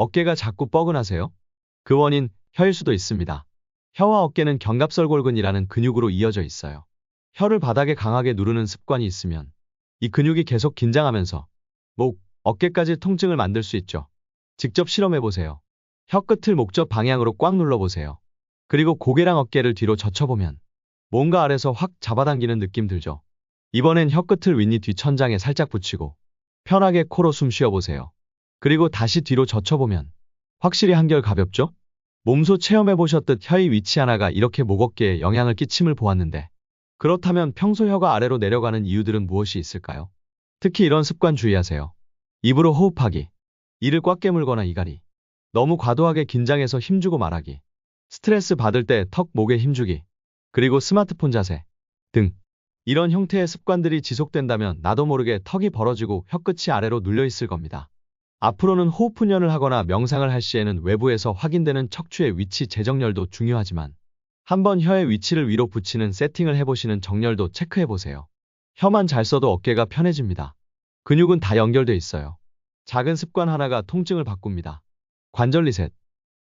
어깨가 자꾸 뻐근하세요? 그 원인 혀일 수도 있습니다. 혀와 어깨는 견갑설골근이라는 근육으로 이어져 있어요. 혀를 바닥에 강하게 누르는 습관이 있으면 이 근육이 계속 긴장하면서 목, 어깨까지 통증을 만들 수 있죠. 직접 실험해 보세요. 혀 끝을 목젖 방향으로 꽉 눌러보세요. 그리고 고개랑 어깨를 뒤로 젖혀보면 뭔가 아래서 확 잡아당기는 느낌 들죠. 이번엔 혀 끝을 윗니 뒤천장에 살짝 붙이고 편하게 코로 숨 쉬어보세요. 그리고 다시 뒤로 젖혀보면 확실히 한결 가볍죠? 몸소 체험해 보셨듯 혀의 위치 하나가 이렇게 목 어깨에 영향을 끼침을 보았는데 그렇다면 평소 혀가 아래로 내려가는 이유들은 무엇이 있을까요? 특히 이런 습관 주의하세요. 입으로 호흡하기, 이를 꽉 깨물거나 이갈이, 너무 과도하게 긴장해서 힘주고 말하기, 스트레스 받을 때 턱 목에 힘주기, 그리고 스마트폰 자세 등 이런 형태의 습관들이 지속된다면 나도 모르게 턱이 벌어지고 혀끝이 아래로 눌려 있을 겁니다. 앞으로는 호흡 훈련을 하거나 명상을 할 시에는 외부에서 확인되는 척추의 위치 재정렬도 중요하지만 한번 혀의 위치를 위로 붙이는 세팅을 해보시는 정렬도 체크해보세요. 혀만 잘 써도 어깨가 편해집니다. 근육은 다 연결돼 있어요. 작은 습관 하나가 통증을 바꿉니다. 관절 리셋